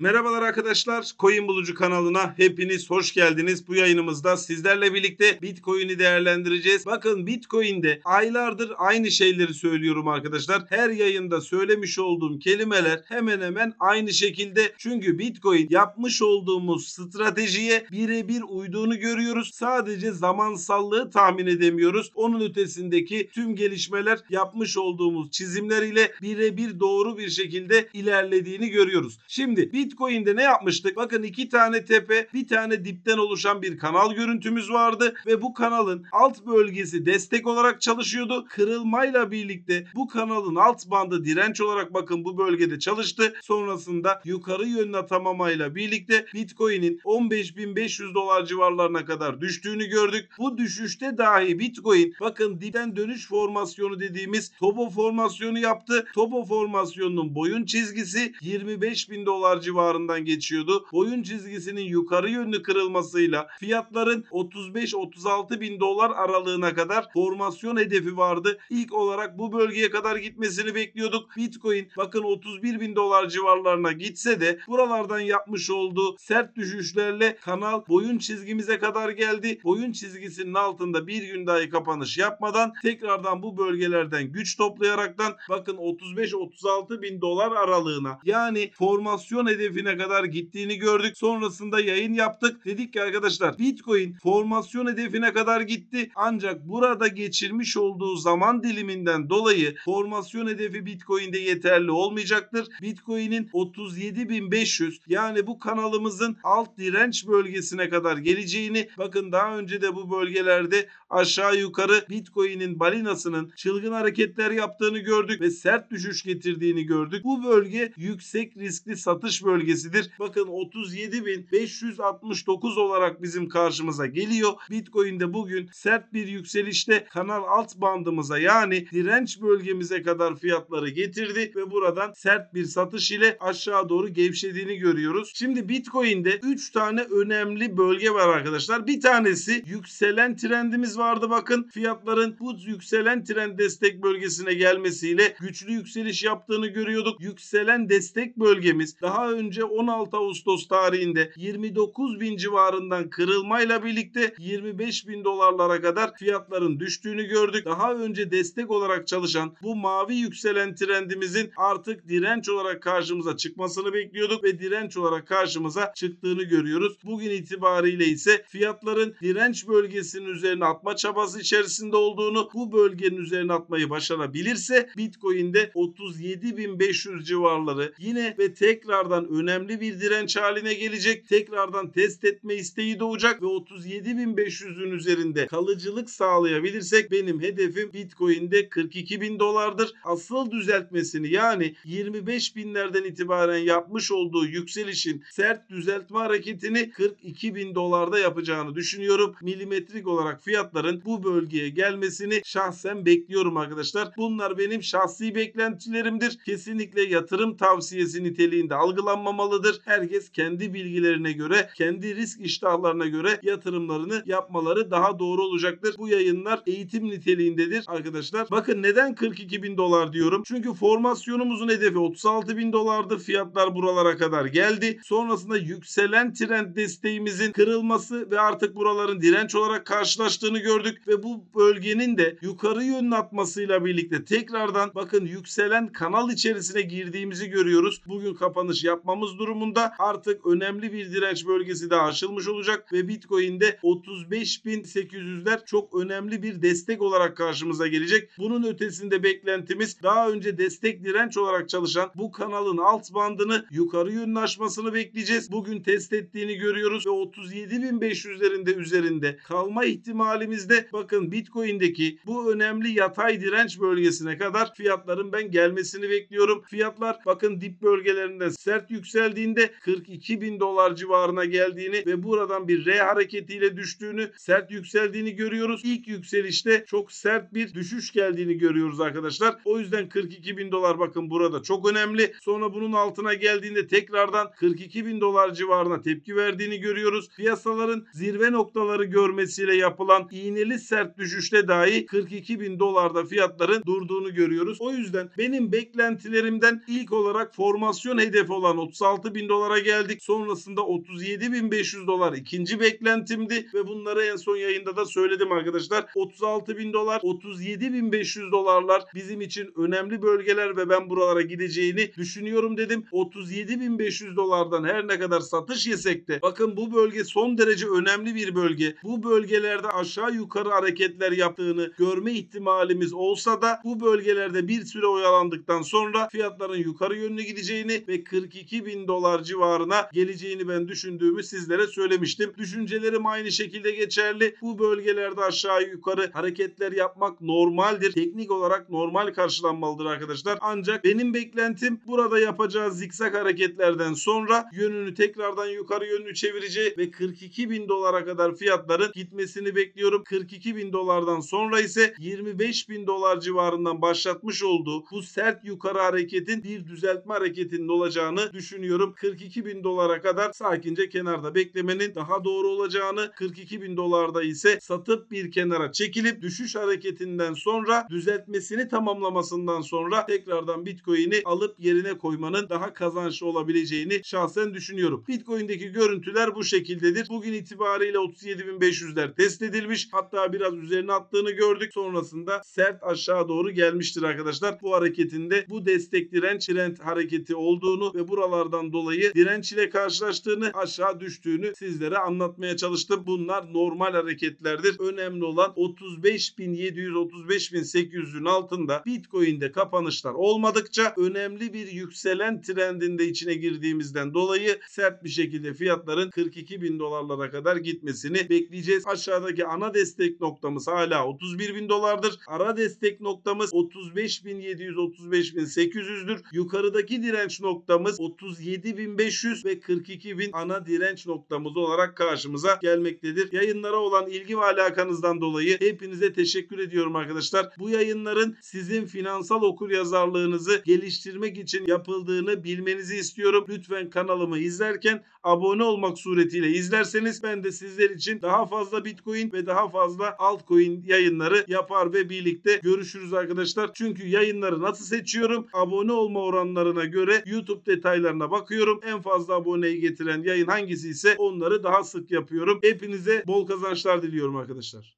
Merhabalar arkadaşlar. Coin Bulucu kanalına hepiniz hoş geldiniz. Bu yayınımızda sizlerle birlikte Bitcoin'i değerlendireceğiz. Bakın Bitcoin'de aylardır aynı şeyleri söylüyorum arkadaşlar. Her yayında söylemiş olduğum kelimeler hemen hemen aynı şekilde. Çünkü Bitcoin yapmış olduğumuz stratejiye birebir uyduğunu görüyoruz. Sadece zamansallığı tahmin edemiyoruz. Onun ötesindeki tüm gelişmeler yapmış olduğumuz çizimler ile birebir doğru bir şekilde ilerlediğini görüyoruz. Şimdi Bitcoin'de ne yapmıştık? Bakın iki tane tepe, bir tane dipten oluşan bir kanal görüntümüz vardı ve bu kanalın alt bölgesi destek olarak çalışıyordu. Kırılmayla birlikte bu kanalın alt bandı direnç olarak bakın bu bölgede çalıştı. Sonrasında yukarı yönlü tamamayla birlikte Bitcoin'in 15.500 dolar civarlarına kadar düştüğünü gördük. Bu düşüşte dahi Bitcoin bakın dipten dönüş formasyonu dediğimiz Topo formasyonu yaptı. Topo formasyonunun boyun çizgisi 25.000 dolar civarından geçiyordu. Boyun çizgisinin yukarı yönlü kırılmasıyla fiyatların 35-36 bin dolar aralığına kadar formasyon hedefi vardı. İlk olarak bu bölgeye kadar gitmesini bekliyorduk. Bitcoin bakın 31 bin dolar civarlarına gitse de buralardan yapmış olduğu sert düşüşlerle kanal boyun çizgimize kadar geldi. Boyun çizgisinin altında bir gün dahi kapanış yapmadan tekrardan bu bölgelerden güç toplayaraktan bakın 35-36 bin dolar aralığına yani formasyon hedefine kadar gittiğini gördük. Sonrasında yayın yaptık. Dedik ki arkadaşlar Bitcoin formasyon hedefine kadar gitti. Ancak burada geçirmiş olduğu zaman diliminden dolayı formasyon hedefi Bitcoin'de yeterli olmayacaktır. Bitcoin'in 37.500 yani bu kanalımızın alt direnç bölgesine kadar geleceğini bakın daha önce de bu bölgelerde aşağı yukarı Bitcoin'in balinasının çılgın hareketler yaptığını gördük ve sert düşüş getirdiğini gördük. Bu bölge yüksek riskli satış bölgesidir. Bakın 37.569 olarak bizim karşımıza geliyor. Bitcoin'de bugün sert bir yükselişte kanal alt bandımıza yani direnç bölgemize kadar fiyatları getirdi ve buradan sert bir satış ile aşağı doğru gevşediğini görüyoruz. Şimdi Bitcoin'de 3 tane önemli bölge var arkadaşlar. Bir tanesi yükselen trendimiz vardı bakın. Fiyatların bu yükselen trend destek bölgesine gelmesiyle güçlü yükseliş yaptığını görüyorduk. Yükselen destek bölgemiz daha önce 16 Ağustos tarihinde 29 bin civarından kırılmayla birlikte 25 bin dolarlara kadar fiyatların düştüğünü gördük. Daha önce destek olarak çalışan bu mavi yükselen trendimizin artık direnç olarak karşımıza çıkmasını bekliyorduk ve direnç olarak karşımıza çıktığını görüyoruz. Bugün itibariyle ise fiyatların direnç bölgesinin üzerine atma çabası içerisinde olduğunu bu bölgenin üzerine atmayı başarabilirse Bitcoin'de 37.500 civarları yine ve tekrardan önemli bir direnç haline gelecek. Tekrardan test etme isteği doğacak ve 37.500'ün üzerinde kalıcılık sağlayabilirsek benim hedefim Bitcoin'de 42.000 dolardır. Asıl düzeltmesini yani 25 binlerden itibaren yapmış olduğu yükselişin sert düzeltme hareketini 42 bin dolarda yapacağını düşünüyorum. Milimetrik olarak fiyatların bu bölgeye gelmesini şahsen bekliyorum arkadaşlar. Bunlar benim şahsi beklentilerimdir. Kesinlikle yatırım tavsiyesi niteliğinde algılanmamalıdır. Herkes kendi bilgilerine göre, kendi risk iştahlarına göre yatırımlarını yapmaları daha doğru olacaktır. Bu yayınlar eğitim niteliğindedir arkadaşlar. Bakın neden 42 bin dolar diyorum? Çünkü formasyonumuzun hedefi 36 bin dolardı. Fiyatlar buralara kadar geldi. Sonrasında yükselen trend desteğimizin kırılması ve artık buraların direnç olarak karşılaştığını gördük ve bu bölgenin de yukarı yönlü atmasıyla birlikte tekrardan bakın yükselen kanal içerisine girdiğimizi görüyoruz. Bugün kapanış yapmamız durumunda artık önemli bir direnç bölgesi daha aşılmış olacak ve Bitcoin'de 35.800'ler çok önemli bir destek olarak karşımıza gelecek. Bunun ötesinde beklentimiz daha önce destek direnç olarak çalışan bu kanalın alt bandını yukarı yönlü aşmasını bekleyeceğiz. Bugün test ettiğini görüyoruz ve 37.500'lerinde üzerinde kalma ihtimalimizde bakın Bitcoin'deki bu önemli yatay direnç bölgesine kadar fiyatların ben gelmesini bekliyorum. Fiyatlar bakın dip bölgelerinde sert yükseldiğinde 42 bin dolar civarına geldiğini ve buradan bir R hareketiyle düştüğünü sert yükseldiğini görüyoruz. İlk yükselişte çok sert bir düşüş geldiğini görüyoruz arkadaşlar. O yüzden 42 bin dolar bakın burada çok önemli. Sonra bunun altına geldiğinde tekrardan 42 bin dolar civarına tepki verdiğini görüyoruz. Piyasaların zirve noktaları görmesiyle yapılan iğneli sert düşüşte dahi 42 bin dolarda fiyatların durduğunu görüyoruz. O yüzden benim beklentilerimden ilk olarak formasyon hedefi olan 36 bin dolara geldik. Sonrasında 37 bin 500 dolar ikinci beklentimdi ve bunları en son yayında da söyledim arkadaşlar. 36 bin dolar, 37 bin 500 dolarlar bizim için önemli bölgeler ve ben buralara gideceğini düşünüyorum dedim. 37 bin 500 dolardan her ne kadar satış yesek de bakın bu bölge son derece önemli bir bölge. Bu bölgelerde aşağı yukarı hareketler yaptığını görme ihtimalimiz olsa da bu bölgelerde bir süre oyalandıktan sonra fiyatların yukarı yönlü gideceğini ve 42 bin dolar civarına geleceğini ben düşündüğümü sizlere söylemiştim. Düşüncelerim aynı şekilde geçerli. Bu bölgelerde aşağı yukarı hareketler yapmak normaldir. Teknik olarak normal karşılanmalıdır arkadaşlar. Ancak benim beklentim burada yapacağı zikzak hareketlerden sonra yönünü tekrardan yukarı yönlü çevireceği ve 42 bin dolara kadar fiyatların gitmesini bekliyorum. 42 bin dolardan sonra ise 25 bin dolar civarından başlatmış olduğu bu sert yukarı hareketin bir düzeltme hareketinin olacağını düşünüyorum. 42 bin dolara kadar sakince kenarda beklemenin daha doğru olacağını 42 bin dolarda ise satıp bir kenara çekilip düşüş hareketinden sonra düzeltmesini tamamlamasından sonra tekrardan Bitcoin'i alıp yerine koymanın daha kazançlı olabileceğini şahsen düşünüyorum. Bitcoin'deki görüntüler bu şekildedir. Bugün itibariyle 37.500'ler test edilmiş. Hatta biraz üzerine attığını gördük. Sonrasında sert aşağı doğru gelmiştir arkadaşlar. Bu hareketinde bu destek direnç trend hareketi olduğunu ve buralardan dolayı direnç ile karşılaştığını aşağı düştüğünü sizlere anlatmaya çalıştım. Bunlar normal hareketlerdir. Önemli olan 35.700-35.800'ün altında Bitcoin'de kapanışlar olmadıkça önemli bir yükselen trendinde içine girdiğimizden dolayı sert bir şekilde fiyatların 42 bin dolarlara kadar gitmesini bekleyeceğiz. Aşağıdaki ana destek noktamız hala 31 bin dolardır. Ara destek noktamız 35.700-35.800'dür. Yukarıdaki direnç noktamız 37.500 ve 42.000 ana direnç noktamız olarak karşımıza gelmektedir. Yayınlara olan ilgi ve alakanızdan dolayı hepinize teşekkür ediyorum arkadaşlar. Bu yayınların sizin finansal okur yazarlığınızı geliştirmek için yapıldığını bilmenizi istiyorum. Lütfen kanalımı izlerken abone olmak suretiyle izlerseniz ben de sizler için daha fazla Bitcoin ve daha fazla altcoin yayınları yapar ve birlikte görüşürüz arkadaşlar. Çünkü yayınları nasıl seçiyorum? Abone olma oranlarına göre YouTube detaylarına bakıyorum. En fazla aboneyi getiren yayın hangisi ise onları daha sık yapıyorum. Hepinize bol kazançlar diliyorum arkadaşlar.